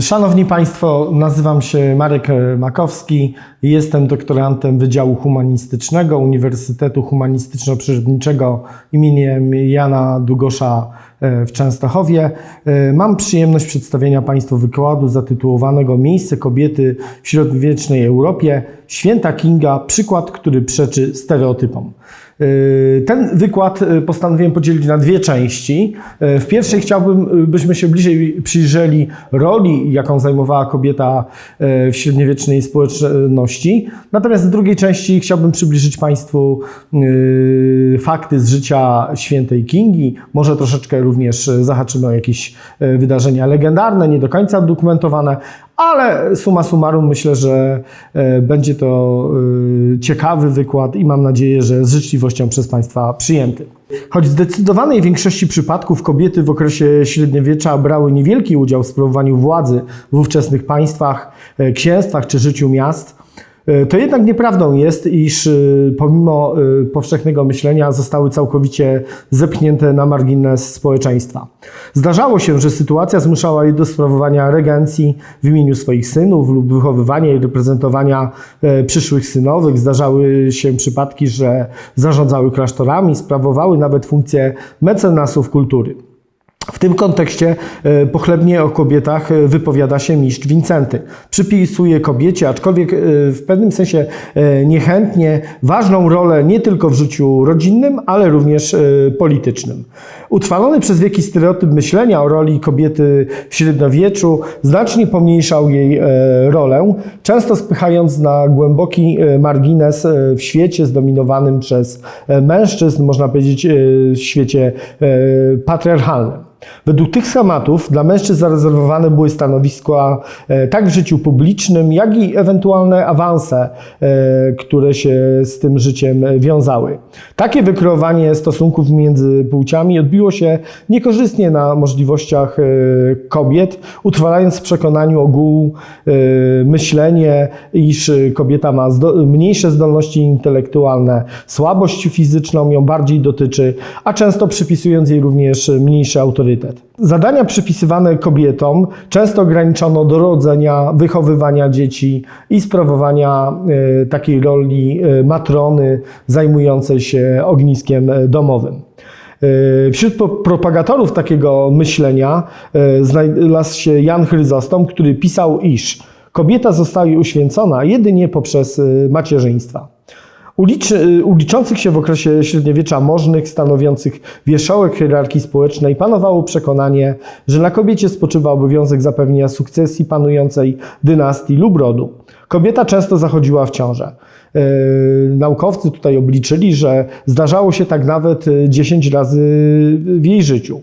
Szanowni Państwo, nazywam się Marek Makowski. Jestem doktorantem Wydziału Humanistycznego Uniwersytetu Humanistyczno-Przyrodniczego imieniem Jana Długosza e, w Częstochowie. E, Mam przyjemność przedstawienia Państwu wykładu zatytułowanego Miejsce kobiety w średniowiecznej Europie. Święta Kinga, przykład, który przeczy stereotypom. E, Ten wykład e, postanowiłem podzielić na dwie części. E, W pierwszej chciałbym, byśmy się bliżej przyjrzeli roli, jaką zajmowała kobieta w średniowiecznej społeczności. Natomiast w drugiej części chciałbym przybliżyć Państwu fakty z życia świętej Kingi. Może troszeczkę również zahaczymy o jakieś wydarzenia legendarne, nie do końca dokumentowane, ale summa summarum myślę, że e, będzie to e, ciekawy wykład i mam nadzieję, że z życzliwością przez Państwa przyjęty. Choć w zdecydowanej większości przypadków kobiety w okresie średniowiecza brały niewielki udział w sprawowaniu władzy w ówczesnych państwach, e, księstwach czy życiu miast, To jednak nieprawdą jest, iż y, pomimo y, powszechnego myślenia zostały całkowicie zepchnięte na margines społeczeństwa. Zdarzało się, że sytuacja zmuszała je do sprawowania regencji w imieniu swoich synów lub wychowywania i reprezentowania e, przyszłych synowych. Zdarzały się przypadki, że zarządzały klasztorami, sprawowały nawet funkcję mecenasów kultury. W tym kontekście e, pochlebnie o kobietach e, wypowiada się mistrz Wincenty. Przypisuje kobiecie, aczkolwiek e, w pewnym sensie niechętnie, ważną rolę nie tylko w życiu rodzinnym, ale również politycznym. Utrwalony przez wieki stereotyp myślenia o roli kobiety w średniowieczu znacznie pomniejszał jej rolę, często spychając na głęboki margines w świecie zdominowanym przez mężczyzn, można powiedzieć w świecie patriarchalnym. Według tych schematów dla mężczyzn zarezerwowane były stanowiska e, tak w życiu publicznym, jak i ewentualne awanse, e, które się z tym życiem wiązały. Takie wykreowanie stosunków między płciami odbiło się niekorzystnie na możliwościach e, kobiet, utrwalając w przekonaniu ogółu myślenie, iż kobieta ma mniejsze zdolności intelektualne, słabość fizyczną ją bardziej dotyczy, a często przypisując jej również mniejszy autorytet. Zadania przypisywane kobietom często ograniczono do rodzenia, wychowywania dzieci i sprawowania e, takiej roli e, matrony zajmującej się ogniskiem e, domowym. Wśród propagatorów takiego myślenia znalazł się Jan Chryzostom, który pisał, iż kobieta zostaje uświęcona jedynie poprzez macierzyństwa. Uliczy, uliczących się w okresie średniowiecza możnych, stanowiących wierzchołek hierarchii społecznej, panowało przekonanie, że na kobiecie spoczywa obowiązek zapewnienia sukcesji panującej dynastii lub rodu. Kobieta często zachodziła w ciążę. E, Naukowcy tutaj obliczyli, że zdarzało się tak nawet e, 10 razy w jej życiu.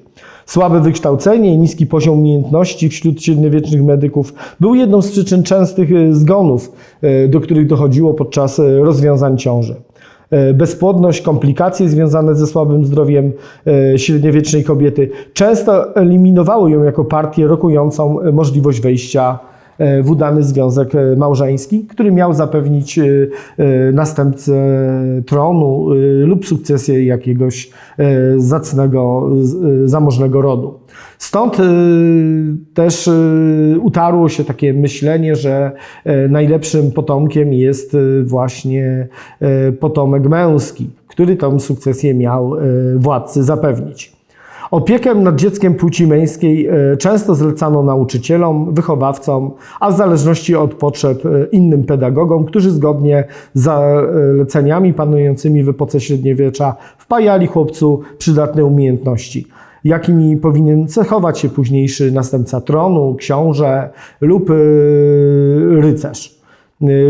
Słabe wykształcenie i niski poziom umiejętności wśród średniowiecznych medyków był jedną z przyczyn częstych e, zgonów, e, do których dochodziło podczas e, rozwiązań ciąży. Bezpłodność, komplikacje związane ze słabym zdrowiem średniowiecznej kobiety często eliminowały ją jako partię rokującą możliwość wejścia w udany związek e, małżeński, który miał zapewnić e, e, następcę tronu e, lub sukcesję jakiegoś e, zacnego, e, zamożnego rodu. Stąd e, też e, utarło się takie myślenie, że e, najlepszym potomkiem jest e, właśnie e, potomek męski, który tą sukcesję miał e, władcy zapewnić. Opiekę nad dzieckiem płci męskiej e, często zlecano nauczycielom, wychowawcom, a w zależności od potrzeb e, innym pedagogom, którzy zgodnie z zaleceniami panującymi w epoce średniowiecza wpajali chłopcu przydatne umiejętności, jakimi powinien cechować się późniejszy następca tronu, książę lub e, rycerz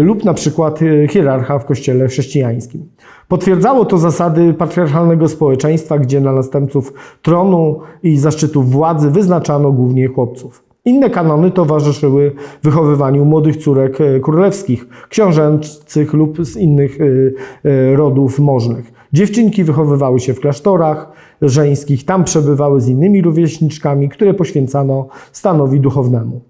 lub na przykład y, hierarcha w kościele chrześcijańskim. Potwierdzało to zasady patriarchalnego społeczeństwa, gdzie na następców tronu i zaszczytów władzy wyznaczano głównie chłopców. Inne kanony towarzyszyły wychowywaniu młodych córek e, królewskich, książęcych lub z innych rodów możnych. Dziewczynki wychowywały się w klasztorach żeńskich, tam przebywały z innymi rówieśniczkami, które poświęcano stanowi duchownemu.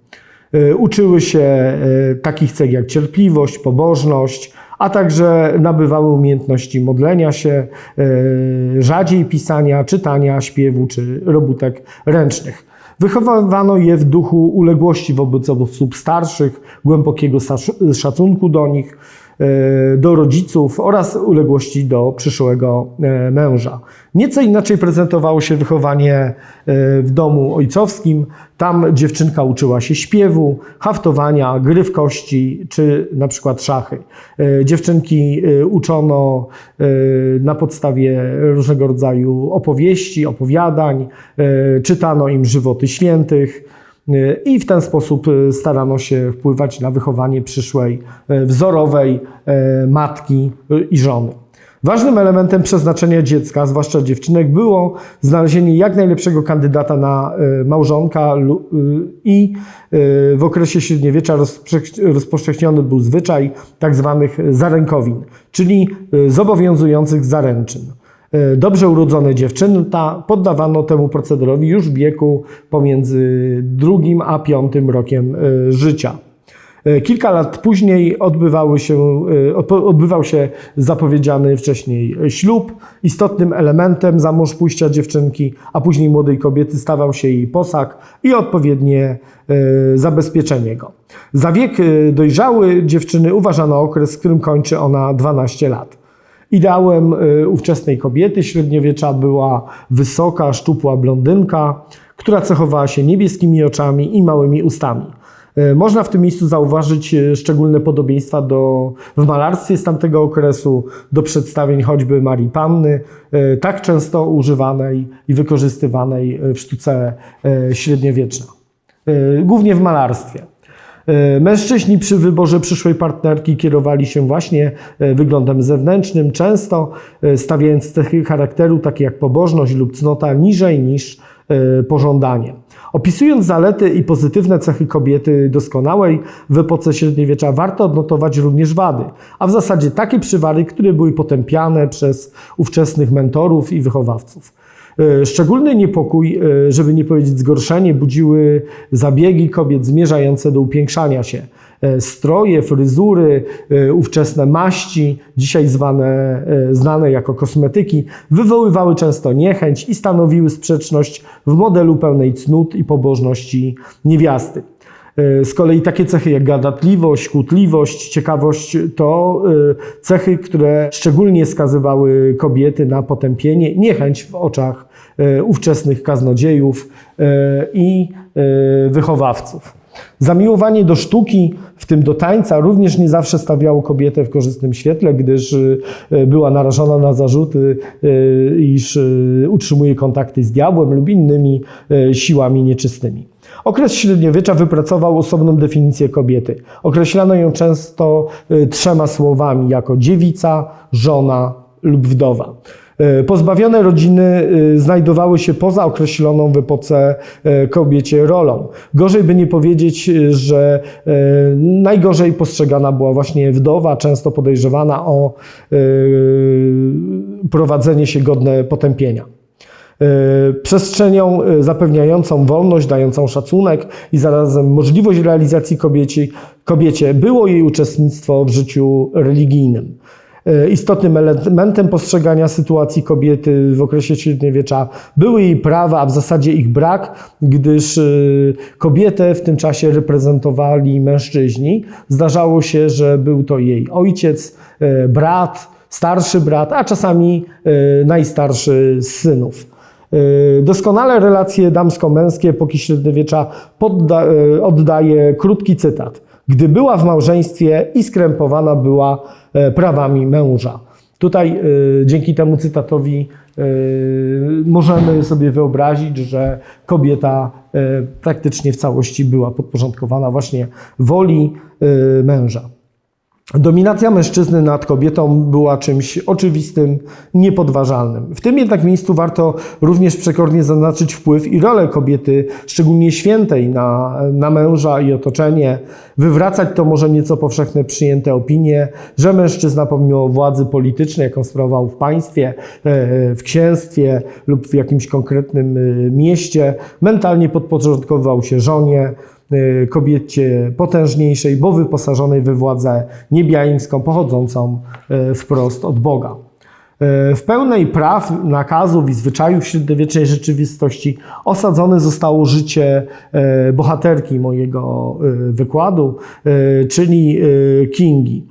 E, Uczyły się e, takich cech jak cierpliwość, pobożność, a także nabywały umiejętności modlenia się, e, rzadziej pisania, czytania, śpiewu czy robótek ręcznych. Wychowywano je w duchu uległości wobec osób starszych, głębokiego szac- szacunku do nich, do rodziców oraz uległości do przyszłego e, męża. Nieco inaczej prezentowało się wychowanie e, w domu ojcowskim. Tam dziewczynka uczyła się śpiewu, haftowania, gry w kości czy na przykład szachy. E, Dziewczynki e, uczono e, na podstawie różnego rodzaju opowieści, opowiadań, e, czytano im żywoty świętych. E, I w ten sposób e, starano się wpływać na wychowanie przyszłej, e, wzorowej matki i żony. Ważnym elementem przeznaczenia dziecka, zwłaszcza dziewczynek, było znalezienie jak najlepszego kandydata na małżonka y, i w okresie średniowiecza rozpowszechniony był zwyczaj tak zwanych zarękowin, czyli zobowiązujących zaręczyn. E, Dobrze urodzone dziewczęta poddawano temu procederowi już w wieku pomiędzy drugim a piątym rokiem e, życia. E, Kilka lat później się, odbywał się zapowiedziany wcześniej ślub. Istotnym elementem za mąż pójścia dziewczynki, a później młodej kobiety stawał się jej posag i odpowiednie zabezpieczenie go. Za wiek dojrzały dziewczyny uważano okres, w którym kończy ona 12 lat. Ideałem y, ówczesnej kobiety średniowiecza była wysoka, szczupła blondynka, która cechowała się niebieskimi oczami i małymi ustami. Y, Można w tym miejscu zauważyć y, szczególne podobieństwa do, w malarstwie z tamtego okresu do przedstawień choćby Marii Panny, tak często używanej i wykorzystywanej w sztuce średniowiecznej, głównie w malarstwie. E, Mężczyźni przy wyborze przyszłej partnerki kierowali się właśnie e, wyglądem zewnętrznym, często e, stawiając cechy charakteru takie jak pobożność lub cnota niżej niż pożądanie. Opisując zalety i pozytywne cechy kobiety doskonałej w epoce średniowiecza, warto odnotować również wady, a w zasadzie takie przywary, które były potępiane przez ówczesnych mentorów i wychowawców. E, Szczególny niepokój, e, żeby nie powiedzieć zgorszenie, budziły zabiegi kobiet zmierzające do upiększania się. E, Stroje, fryzury, ówczesne maści, dzisiaj zwane, znane jako kosmetyki, wywoływały często niechęć i stanowiły sprzeczność w modelu pełnej cnót i pobożności niewiasty. E, Z kolei takie cechy jak gadatliwość, kłótliwość, ciekawość to e, cechy, które szczególnie skazywały kobiety na potępienie, niechęć w oczach e, ówczesnych kaznodziejów i wychowawców. Zamiłowanie do sztuki, w tym do tańca, również nie zawsze stawiało kobietę w korzystnym świetle, gdyż była narażona na zarzuty, iż utrzymuje kontakty z diabłem lub innymi siłami nieczystymi. Okres średniowiecza wypracował osobną definicję kobiety. Określano ją często e, trzema słowami jako dziewica, żona lub wdowa. E, Pozbawione rodziny e, znajdowały się poza określoną w epoce kobiecie rolą. Gorzej by nie powiedzieć, że najgorzej postrzegana była właśnie wdowa, często podejrzewana o prowadzenie się godne potępienia. E, Przestrzenią e, zapewniającą wolność, dającą szacunek i zarazem możliwość realizacji kobieci, kobiecie było jej uczestnictwo w życiu religijnym. E, Istotnym elementem postrzegania sytuacji kobiety w okresie średniowiecza były jej prawa, a w zasadzie ich brak, gdyż kobietę w tym czasie reprezentowali mężczyźni. Zdarzało się, że był to jej ojciec, brat, starszy brat, a czasami najstarszy z synów. E, Doskonale relacje damsko-męskie epoki średniowiecza podda, e, oddaje krótki cytat. Gdy była w małżeństwie i skrępowana była e, prawami męża. Tutaj e, dzięki temu cytatowi możemy sobie wyobrazić, że kobieta e, praktycznie w całości była podporządkowana właśnie woli e, męża. Dominacja mężczyzny nad kobietą była czymś oczywistym, niepodważalnym. W tym jednak miejscu warto również przekornie zaznaczyć wpływ i rolę kobiety, szczególnie świętej, na, na męża i otoczenie. Wywracać to może nieco powszechne przyjęte opinie, że mężczyzna pomimo władzy politycznej, jaką sprawował w państwie, e, w księstwie lub w jakimś konkretnym e, mieście, mentalnie podporządkowywał się żonie, kobiecie potężniejszej, bo wyposażonej we władzę niebiańską, pochodzącą y, wprost od Boga. E, W pełnej praw, nakazów i zwyczajów średniowiecznej rzeczywistości osadzone zostało życie bohaterki mojego wykładu, czyli Kingi.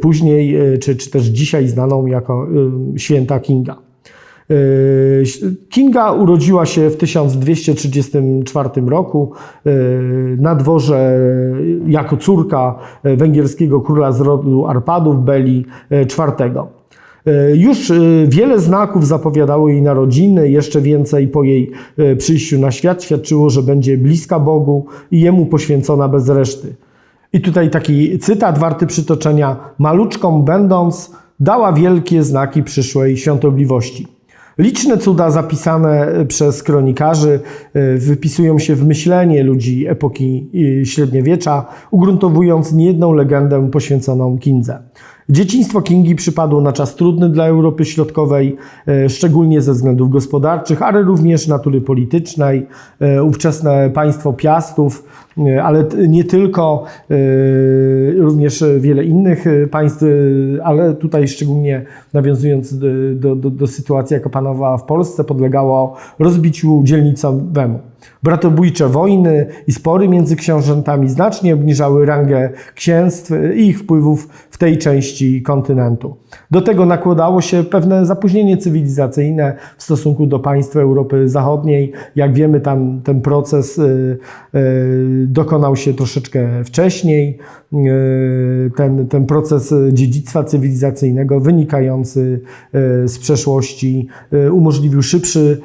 Później, czy, czy też dzisiaj znaną jako święta Kinga. E, Kinga urodziła się w 1234 roku e, na dworze jako córka e, węgierskiego króla z rodu Arpadów Beli IV. E, Już e, wiele znaków zapowiadało jej narodziny, jeszcze więcej po jej e, przyjściu na świat świadczyło, że będzie bliska Bogu i Jemu poświęcona bez reszty. I tutaj taki cytat warty przytoczenia. Maluczką będąc, dała wielkie znaki przyszłej świątobliwości. Liczne cuda zapisane przez kronikarzy e, wypisują się w myślenie ludzi epoki e, średniowiecza, ugruntowując niejedną legendę poświęconą Kindze. Dzieciństwo Kingi przypadło na czas trudny dla Europy Środkowej, e, szczególnie ze względów gospodarczych, ale również natury politycznej. E, Ówczesne państwo Piastów, e, ale t- nie tylko, e, również wiele innych e, państw, e, ale tutaj szczególnie nawiązując do, do, do, sytuacji, jaka panowała w Polsce, podlegało rozbiciu dzielnicowemu. Bratobójcze wojny i spory między książętami znacznie obniżały rangę księstw i ich wpływów w tej części kontynentu. Do tego nakładało się pewne zapóźnienie cywilizacyjne w stosunku do państw Europy Zachodniej. Jak wiemy, tam ten proces y, y, dokonał się troszeczkę wcześniej. Y, Ten, ten proces dziedzictwa cywilizacyjnego wynikający y, z przeszłości y, umożliwił szybszy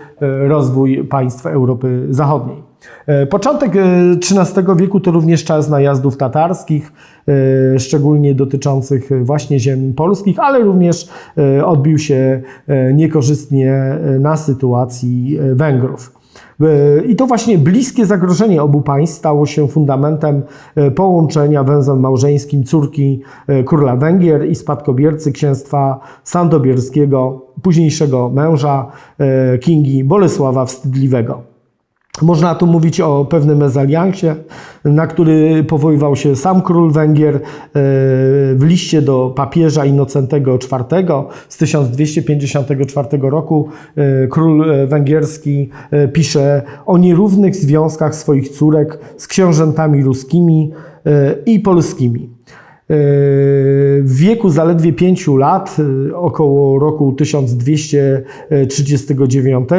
rozwój państw Europy Zachodniej. E, Początek e, XIII wieku to również czas najazdów tatarskich, e, szczególnie dotyczących e, właśnie ziem polskich, ale również e, odbił się e, niekorzystnie e, na sytuacji e, Węgrów. E, I to właśnie bliskie zagrożenie obu państw stało się fundamentem e, połączenia węzłem małżeńskim córki e, króla Węgier i spadkobiercy księstwa sandobierskiego, późniejszego męża Kingi Bolesława Wstydliwego. Można tu mówić o pewnym mezaliansie, na który powoływał się sam król Węgier e, w liście do papieża Innocentego IV z 1254 roku. E, Król e, węgierski pisze o nierównych związkach swoich córek z książętami ruskimi i polskimi. W wieku zaledwie 5 lat, y, około roku 1239,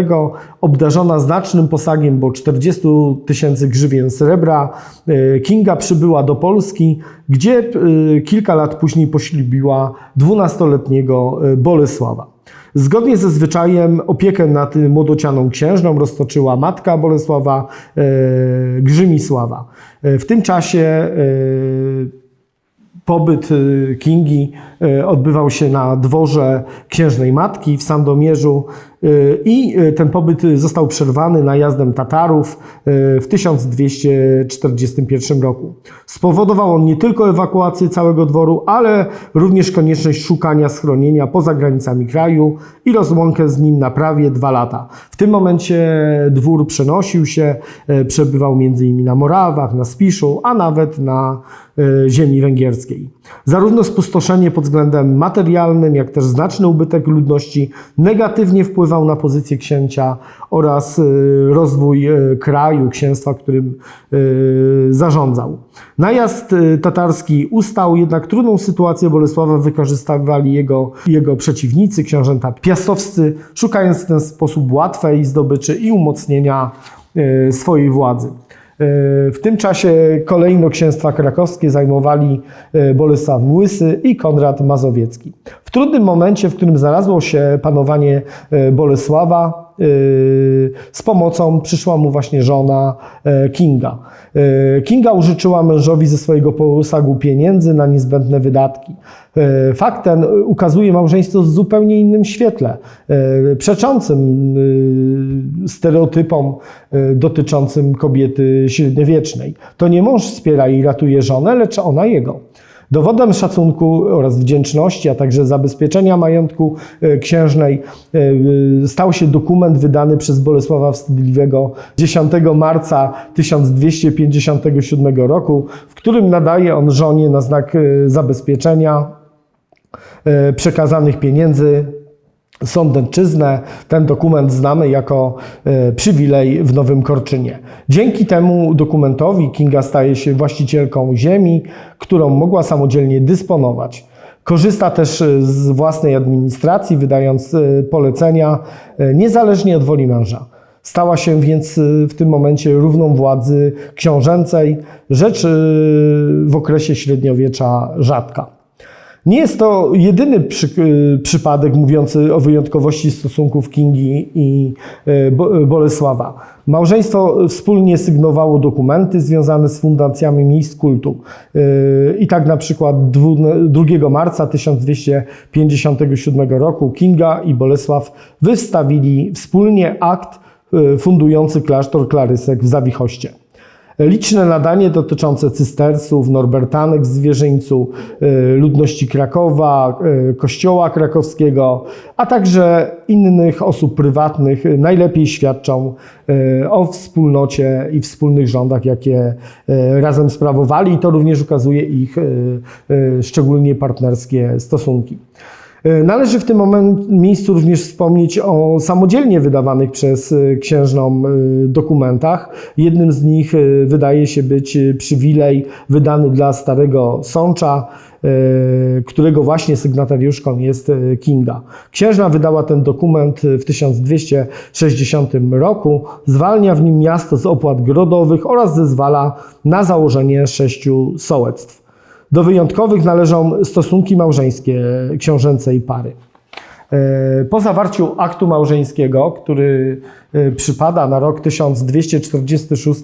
obdarzona znacznym posagiem, bo 40 tysięcy grzywien srebra, y, Kinga przybyła do Polski, gdzie y, kilka lat później poślubiła 12-letniego Bolesława. Zgodnie ze zwyczajem opiekę nad młodocianą księżną roztoczyła matka Bolesława Grzymisława. W tym czasie Pobyt y, Kingi y, odbywał się na dworze księżnej matki w Sandomierzu i y, ten pobyt został przerwany najazdem Tatarów y, w 1241 roku. Spowodował on nie tylko ewakuację całego dworu, ale również konieczność szukania schronienia poza granicami kraju i rozłąkę z nim na prawie dwa lata. W tym momencie dwór przenosił się, y, przebywał m.in. na Morawach, na Spiszu, a nawet na ziemi węgierskiej. Zarówno spustoszenie pod względem materialnym, jak też znaczny ubytek ludności negatywnie wpływał na pozycję księcia oraz y, rozwój y, kraju, księstwa, którym y, zarządzał. Najazd tatarski ustał, jednak trudną sytuację Bolesława wykorzystywali jego, jego przeciwnicy, książęta piastowscy, szukając w ten sposób łatwej zdobyczy i umocnienia swojej władzy. W tym czasie kolejno księstwa krakowskie zajmowali Bolesław Łysy i Konrad Mazowiecki. Trudnym momencie, w którym znalazło się panowanie e, Bolesława, e, z pomocą przyszła mu właśnie żona e, Kinga. Kinga użyczyła mężowi ze swojego posagu pieniędzy na niezbędne wydatki. Fakt ten ukazuje małżeństwo w zupełnie innym świetle, przeczącym stereotypom dotyczącym kobiety średniowiecznej. To nie mąż wspiera i ratuje żonę, lecz ona jego. Dowodem szacunku oraz wdzięczności, a także zabezpieczenia majątku e, księżnej e, stał się dokument wydany przez Bolesława Wstydliwego 10 marca 1257 roku, w którym nadaje on żonie na znak e, zabezpieczenia e, przekazanych pieniędzy Sądecczyznę. Ten dokument znamy jako e, przywilej w Nowym Korczynie. Dzięki temu dokumentowi Kinga staje się właścicielką ziemi, którą mogła samodzielnie dysponować. Korzysta też e, z własnej administracji, wydając e, polecenia niezależnie od woli męża. Stała się więc w tym momencie równą władzy książęcej, rzecz w okresie średniowiecza rzadka. Nie jest to jedyny przy, y, przypadek mówiący o wyjątkowości stosunków Kingi i y, Bo- Bolesława. Małżeństwo wspólnie sygnowało dokumenty związane z fundacjami miejsc kultu. I tak na przykład dwu- 2 marca 1257 roku Kinga i Bolesław wystawili wspólnie akt fundujący klasztor Klarysek w Zawichoście. Liczne nadanie dotyczące cystersów, norbertanek w Zwierzyńcu, y, ludności Krakowa, y, kościoła krakowskiego, a także innych osób prywatnych najlepiej świadczą y, o wspólnocie i wspólnych rządach, jakie razem sprawowali i to również ukazuje ich szczególnie partnerskie stosunki. E, Należy w tym moment, miejscu również wspomnieć o samodzielnie wydawanych przez e, księżną e, dokumentach. Jednym z nich wydaje się być przywilej wydany dla Starego Sącza, którego właśnie sygnatariuszką jest Kinga. Księżna wydała ten dokument w 1260 roku, zwalnia w nim miasto z opłat grodowych oraz zezwala na założenie sześciu sołectw. Do wyjątkowych należą stosunki małżeńskie książęcej pary. E, Po zawarciu aktu małżeńskiego, który przypada na rok 1246,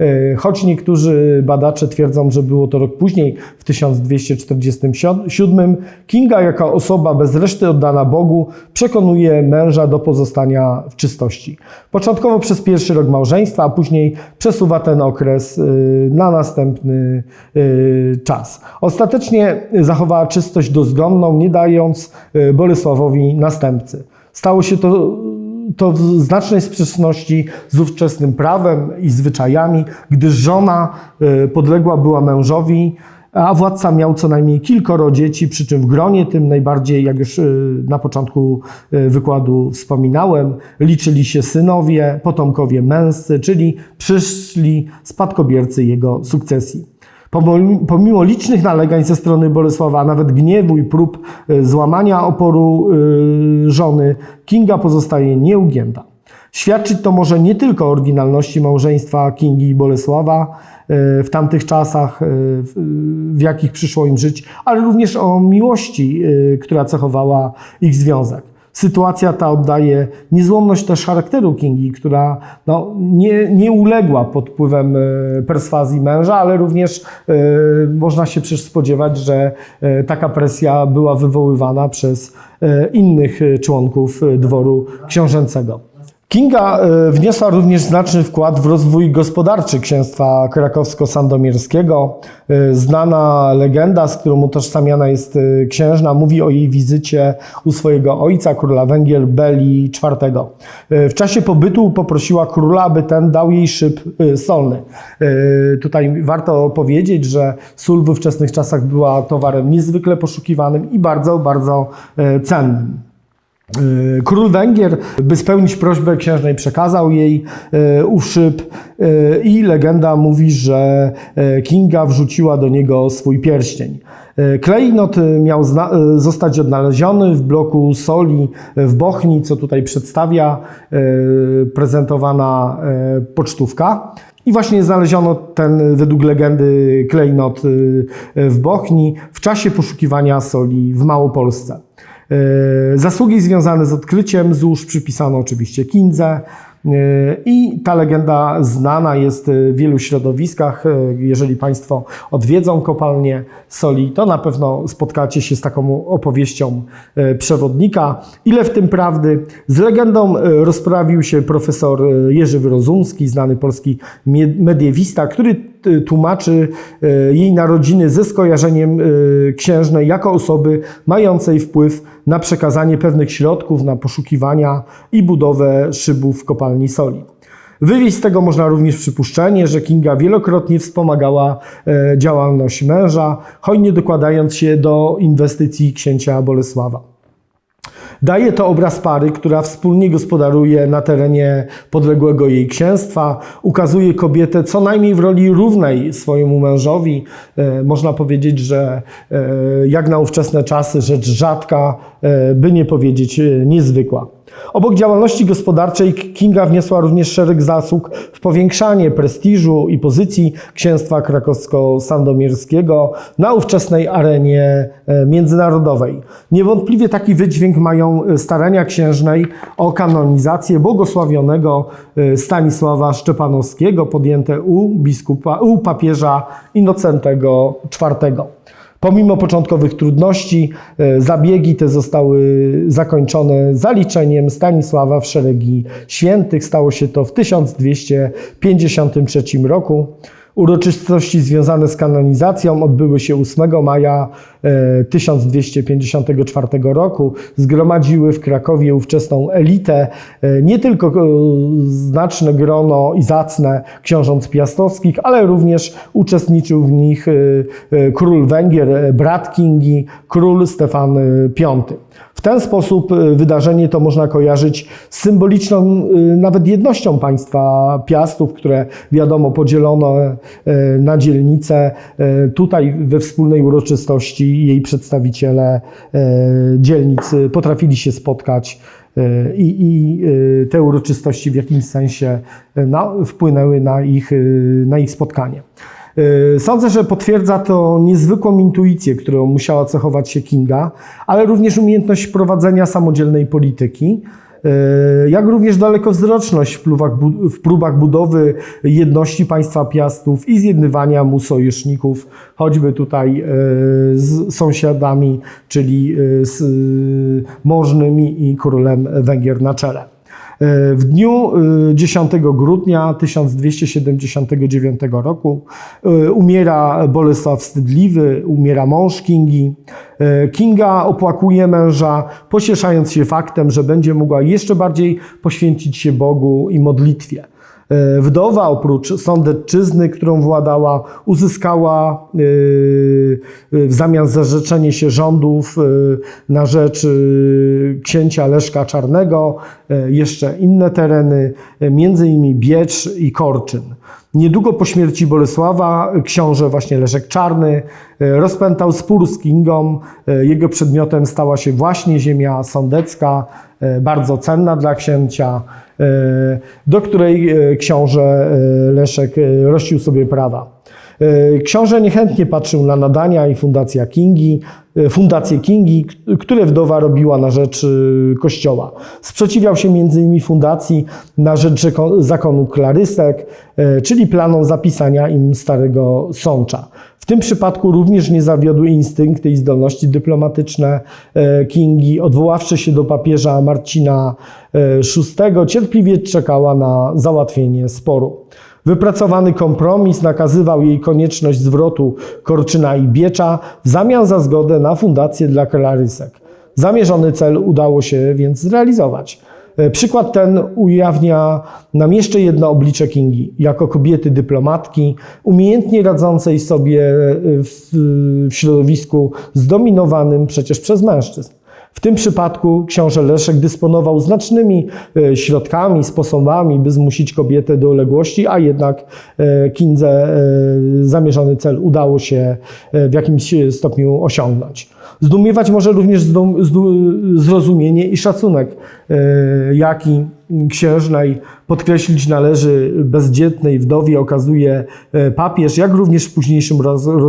e, choć niektórzy badacze twierdzą, że było to rok później, w 1247, Kinga jako osoba bez reszty oddana Bogu przekonuje męża do pozostania w czystości. Początkowo przez pierwszy rok małżeństwa, a później przesuwa ten okres e, na następny czas. Ostatecznie zachowała czystość dozgonną, nie dając Bolesławowi następcy. Stało się to, to w znacznej sprzeczności z ówczesnym prawem i zwyczajami, gdyż żona e, podległa była mężowi, a władca miał co najmniej kilkoro dzieci, przy czym w gronie tym najbardziej, jak już e, na początku e, wykładu wspominałem, liczyli się synowie, potomkowie męscy, czyli przyszli spadkobiercy jego sukcesji. Pomimo- licznych nalegań ze strony Bolesława, a nawet gniewu i prób e, złamania oporu e, żony, Kinga pozostaje nieugięta. Świadczyć to może nie tylko o oryginalności małżeństwa Kingi i Bolesława e, w tamtych czasach, w jakich przyszło im żyć, ale również o miłości, która cechowała ich związek. Sytuacja ta oddaje niezłomność też charakteru Kingi, która no, nie, nie uległa pod wpływem e, perswazji męża, ale również e, można się przecież spodziewać, że e, taka presja była wywoływana przez e, innych członków dworu książęcego. Kinga e, wniosła również znaczny wkład w rozwój gospodarczy księstwa krakowsko-sandomierskiego. E, Znana legenda, z którą utożsamiana jest e, księżna, mówi o jej wizycie u swojego ojca, króla Węgier Beli IV. W czasie pobytu poprosiła króla, aby ten dał jej szyb solny. Tutaj warto powiedzieć, że sól w ówczesnych czasach była towarem niezwykle poszukiwanym i bardzo, bardzo cennym. E, Król Węgier, by spełnić prośbę księżnej, przekazał jej e, ów szyb e, i legenda mówi, że Kinga wrzuciła do niego swój pierścień. Klejnot miał zostać odnaleziony w bloku soli w Bochni, co tutaj przedstawia prezentowana pocztówka. I właśnie znaleziono ten, według legendy, klejnot w Bochni w czasie poszukiwania soli w Małopolsce. E, Zasługi związane z odkryciem złóż przypisano oczywiście Kindze e, i ta legenda znana jest w wielu środowiskach. E, Jeżeli Państwo odwiedzą kopalnię soli, to na pewno spotkacie się z taką opowieścią przewodnika. Ile w tym prawdy? Z legendą rozprawił się profesor Jerzy Wyrozumski, znany polski mediewista, który tłumaczy e, jej narodziny ze skojarzeniem e, księżnej jako osoby mającej wpływ na przekazanie pewnych środków na poszukiwania i budowę szybów w kopalni soli. Wywieźć z tego można również przypuszczenie, że Kinga wielokrotnie wspomagała e, działalność męża, hojnie dokładając się do inwestycji księcia Bolesława. Daje to obraz pary, która wspólnie gospodaruje na terenie podległego jej księstwa. Ukazuje kobietę co najmniej w roli równej swojemu mężowi. E, Można powiedzieć, że e, jak na ówczesne czasy rzecz rzadka, e, by nie powiedzieć niezwykła. Obok działalności gospodarczej Kinga wniosła również szereg zasług w powiększanie prestiżu i pozycji księstwa krakowsko-sandomierskiego na ówczesnej arenie e, międzynarodowej. Niewątpliwie taki wydźwięk mają e, starania księżnej o kanonizację błogosławionego e, Stanisława Szczepanowskiego podjęte u biskupa, u papieża Innocentego IV. Pomimo początkowych trudności, e, zabiegi te zostały zakończone zaliczeniem Stanisława w szeregi świętych. Stało się to w 1253 roku. Uroczystości związane z kanonizacją odbyły się 8 maja e, 1254 roku. Zgromadziły w Krakowie ówczesną elitę, e, nie tylko e, znaczne grono i zacne książąt piastowskich, ale również uczestniczył w nich e, e, król Węgier, e, brat Kingi, król Stefan e, V. W ten sposób e, wydarzenie to można kojarzyć z symboliczną e, nawet jednością państwa Piastów, które wiadomo podzielono e, na dzielnice. Tutaj we wspólnej uroczystości jej przedstawiciele dzielnic potrafili się spotkać i, i te uroczystości w jakimś sensie na, wpłynęły na ich, na ich spotkanie. E, Sądzę, że potwierdza to niezwykłą intuicję, którą musiała cechować się Kinga, ale również umiejętność prowadzenia samodzielnej polityki, e, jak również dalekowzroczność w próbach, budowy jedności państwa Piastów i zjednywania mu sojuszników, choćby tutaj e, z sąsiadami, czyli z możnymi i królem Węgier na czele. E, W dniu e, 10 grudnia 1279 roku e, umiera Bolesław Wstydliwy, umiera mąż Kingi. E, Kinga opłakuje męża, pocieszając się faktem, że będzie mogła jeszcze bardziej poświęcić się Bogu i modlitwie. E, Wdowa oprócz sądecczyzny, którą władała, uzyskała e, e, w zamian za zrzeczenie się rządów na rzecz księcia Leszka Czarnego jeszcze inne tereny, między innymi Biecz i Korczyn. Niedługo po śmierci Bolesława książę właśnie Leszek Czarny e, rozpętał spór z Kingą. E, Jego przedmiotem stała się właśnie ziemia sądecka, e, bardzo cenna dla księcia, do której książę Leszek rościł sobie prawa. Książę niechętnie patrzył na nadania i fundacja Kingi, fundację Kingi, które wdowa robiła na rzecz e, kościoła. Sprzeciwiał się m.in. fundacji na rzecz zakonu klarysek, e, czyli planom zapisania im starego sącza. W tym przypadku również nie zawiodły instynkty i zdolności dyplomatyczne e, Kingi. Odwoławszy się do papieża Marcina e, VI, cierpliwie czekała na załatwienie sporu. Wypracowany kompromis nakazywał jej konieczność zwrotu Korczyna i Biecza w zamian za zgodę na fundację dla Klarysek. Zamierzony cel udało się więc zrealizować. E, Przykład ten ujawnia nam jeszcze jedno oblicze Kingi. Jako kobiety dyplomatki, umiejętnie radzącej sobie e, w, w środowisku zdominowanym przecież przez mężczyzn. W tym przypadku książę Leszek dysponował znacznymi e, środkami, sposobami, by zmusić kobietę do uległości, a jednak e, Kindze e, zamierzony cel udało się w jakimś stopniu osiągnąć. Zdumiewać może również zrozumienie i szacunek, jaki księżnej podkreślić należy bezdzietnej wdowie okazuje papież, jak również w późniejszym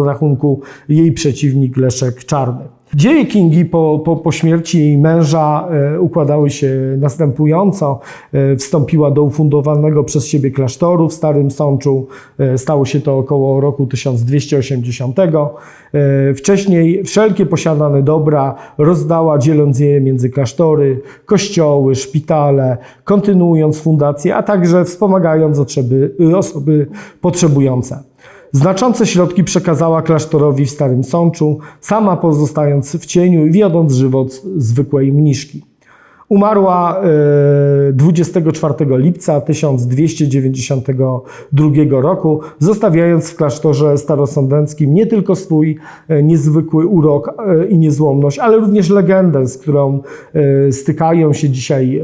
rachunku jej przeciwnik Leszek Czarny. Dzieje Kingi po, po, po śmierci jej męża e, układały się następująco. E, wstąpiła do ufundowanego przez siebie klasztoru w Starym Sączu. E, stało się to około roku 1280. E, wcześniej wszelkie posiadane dobra rozdała, dzieląc je między klasztory, kościoły, szpitale, kontynuując fundację, a także wspomagając osoby, osoby potrzebujące. Znaczące środki przekazała klasztorowi w Starym Sączu, sama pozostając w cieniu i wiodąc żywot zwykłej mniszki. Umarła e, 24 lipca 1292 roku, zostawiając w klasztorze starosądenckim nie tylko swój e, niezwykły urok e, i niezłomność, ale również legendę, z którą e, stykają się dzisiaj e,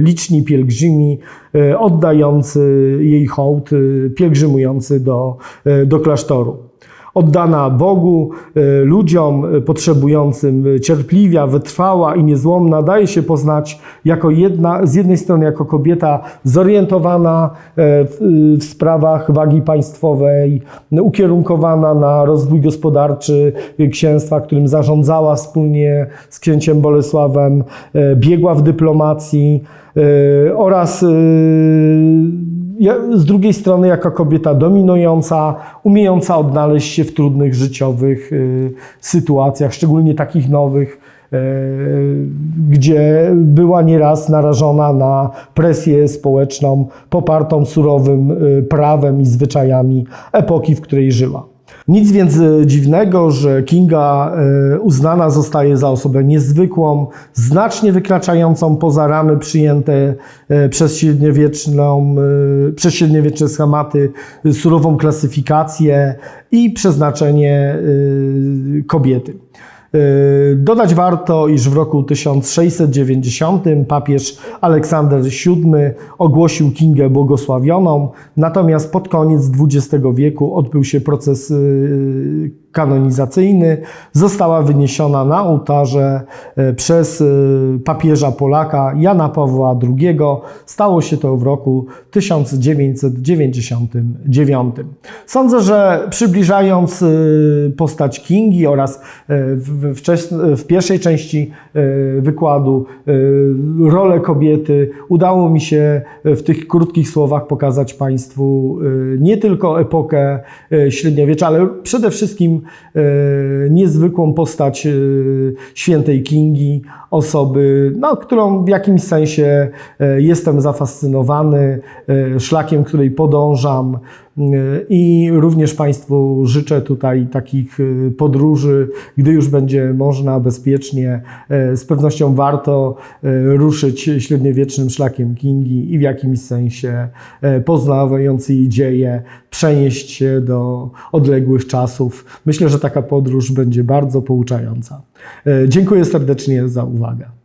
liczni pielgrzymi, e, oddający jej hołd, e, pielgrzymujący do, e, do klasztoru oddana Bogu, e, ludziom e, potrzebującym e, cierpliwia, wytrwała i niezłomna, daje się poznać jako jedna, z jednej strony jako kobieta zorientowana w, w sprawach wagi państwowej, ukierunkowana na rozwój gospodarczy księstwa, którym zarządzała wspólnie z księciem Bolesławem, biegła w dyplomacji oraz z drugiej strony jako kobieta dominująca, umiejąca odnaleźć się w trudnych życiowych y, sytuacjach, szczególnie takich nowych, y, gdzie była nieraz narażona na presję społeczną popartą surowym y, prawem i zwyczajami epoki, w której żyła. Nic więc e, dziwnego, że Kinga e, uznana zostaje za osobę niezwykłą, znacznie wykraczającą poza ramy przyjęte e, przez średniowieczną, przez średniowieczne schematy, surową klasyfikację i przeznaczenie kobiety. E, Dodać warto, iż w roku 1690 papież Aleksander VII ogłosił Kingę błogosławioną, natomiast pod koniec XX wieku odbył się proces y, kanonizacyjny. Została wyniesiona na ołtarze e, przez y, papieża Polaka Jana Pawła II. Stało się to w roku 1999. Sądzę, że przybliżając y, postać Kingi oraz e, w, w pierwszej części e, wykładu e, rolę kobiety, udało mi się w tych krótkich słowach pokazać Państwu e, nie tylko epokę e, średniowiecza, ale przede wszystkim e, niezwykłą postać e, świętej Kingi, osoby, no, którą w jakimś sensie e, jestem zafascynowany, szlakiem, której podążam. I również Państwu życzę tutaj takich e, podróży, gdy już będzie można bezpiecznie. e, Z pewnością warto e, ruszyć średniowiecznym szlakiem Kingi i w jakimś sensie e, poznawając jej dzieje, przenieść się do odległych czasów. Myślę, że taka podróż będzie bardzo pouczająca. Dziękuję serdecznie za uwagę.